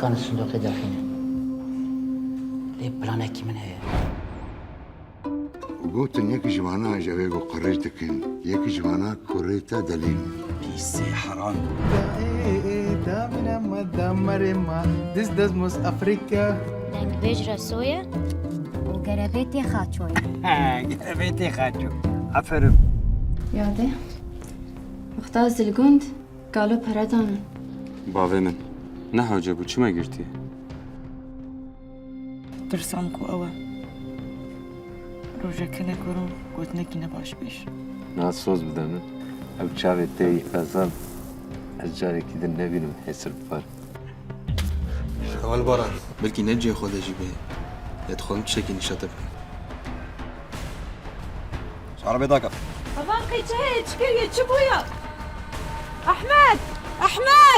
كان الصندوق داخلنا ليه بلان kimin هي وقلت ان يكي جمانا جاويغو قريتكن يكي جمانا كوريتا دليل Pisi haram. Damina marima, this does most Africa. لانجبيج رسوية وقرابيتي خاتشوي Bavemên ne hacebû çima girtiye? Dirsam ku ew e. Rojekene kurum gotinekî ne baş pêş. Naz soz bide min. Ev çavê tê xwezan ez carekî din nebînim hesir bifar. Şeval Baran. Belkî ne cihê xwe de jî bê. Lê dixwazim tiştekî nîşate bikim. Şu arabaya hiç, gel geç ya. Ahmet, Ahmet!